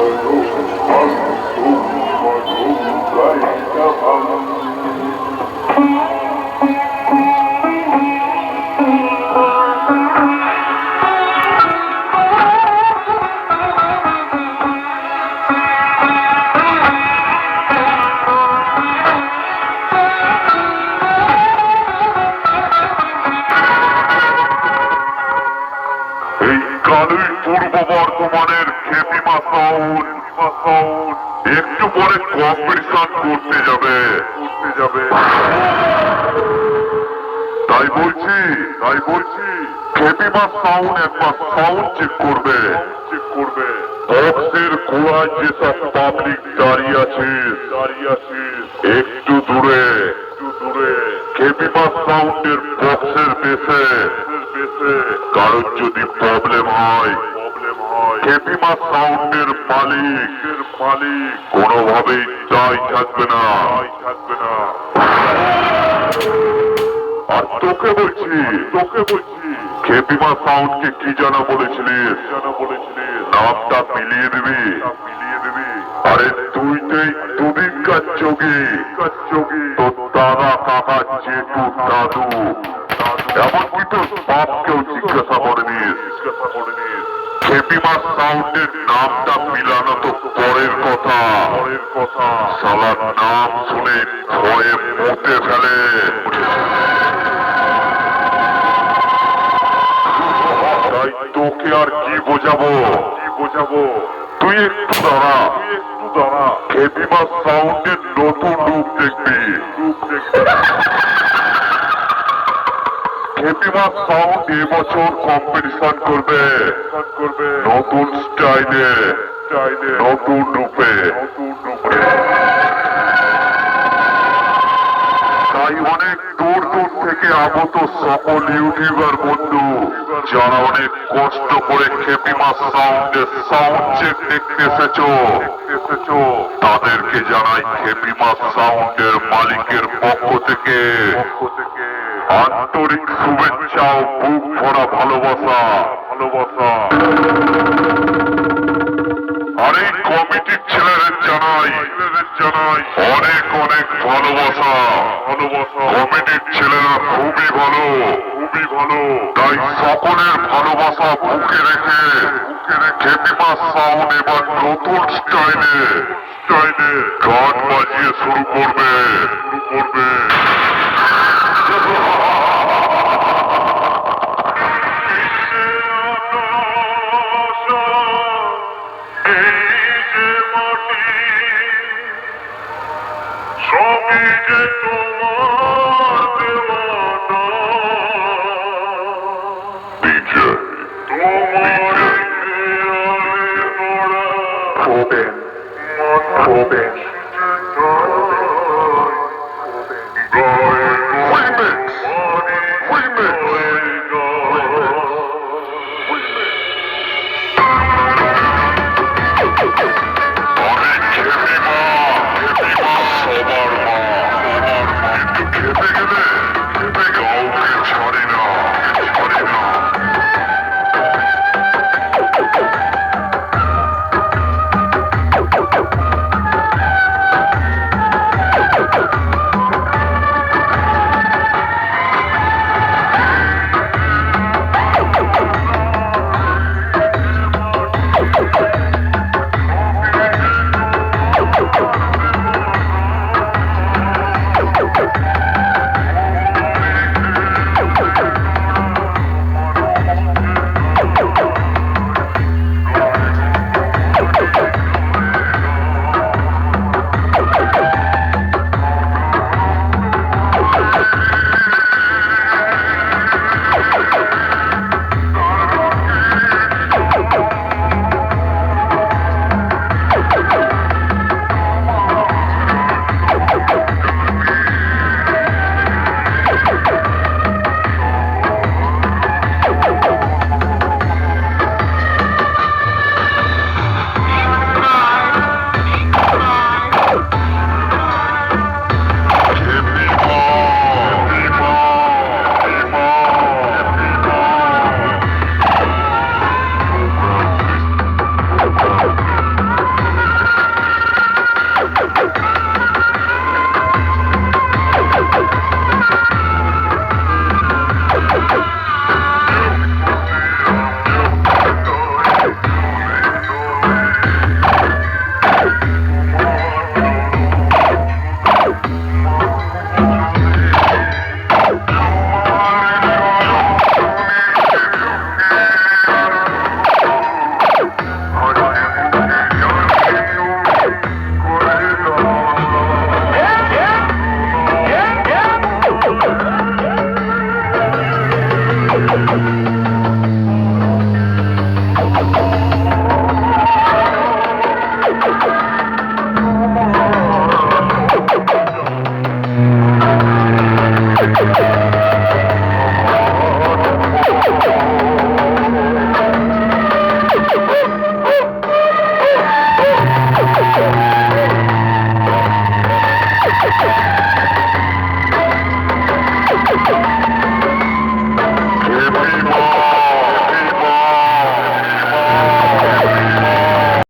Oh, একটু পরে competition করতে যাবে। করতে যাবে। তাই বলছি তাই বলছি খেপিমা সাউন্ড একবার সাউন্ড চেক করবে। চেক করবে বক্সের গোড়ায় যেসব পাবলিক দাঁড়িয়ে আছে দাঁড়িয়ে আছে, একটু দূরে একটু দূরে। খেপিমা সাউন্ডের বক্সের বেসে কারোর যদি প্রবলেম হয় খেপিমা সাউন্ডের মালিকের মালিক। কোনোভাবেই দায় থাকবে না। থাকবে না আর তোকে বলছি তোকে বলছি খেপিমা সাউন্ডকে কি জানা বলেছিলিস জানা বলেছিলিস নামটা মিলিয়ে দিবি। মিলিয়ে দিবি আরে তুই তো এই দুদিনকার যোগী। যোগী তোর দাদা, কাকা, জেঠু, দাদু। এমনকি তোর বাপকেও জিজ্ঞাসা করেনিস জিজ্ঞাসা করেনিস খেপিমা সাউন্ডের নামটা মিলানো তো পরের কথা। পরের কথা সালার নাম শুনে ভয়ে মতে ফেলে। তোকে আর কি বোঝাবো? কি বোঝাবো তুই একটু দাঁড়া। তুই একটু দাঁড়া খেপিমা সাউন্ডের নতুন রূপ দেখবি রূপ দেখবি। খেপিমা সাউন্ড এবছর কম্পিটিশন করবে। নতুন স্টাইলে নতুন রূপে। তাই অনেক দূর দূর থেকে আগত সকল ইউটিউবার বন্ধু, যারা অনেক কষ্ট করে খেপিমা সাউন্ডের সাউন্ড চেক দেখতে এসেছ, তাদেরকে জানাই খেপিমা সাউন্ডের মালিকের পক্ষ থেকে। আন্তরিক শুভেচ্ছা ও বুক ভরা ভালোবাসা। ভালোবাসা। আর এই কমিটির ছেলেদের জানাই। জানাই অনেক অনেক ভালোবাসা। ভালোবাসা। কমিটির ছেলেরা খুবই ভালো। খুবই ভালো। তাই সকলের ভালোবাসা বুকে রেখে বুকে রেখে বিমা সাউন্ড এবার নতুন স্টাইলে স্টাইলে গান বাজিয়ে শুরু করবে। শুরু করবে।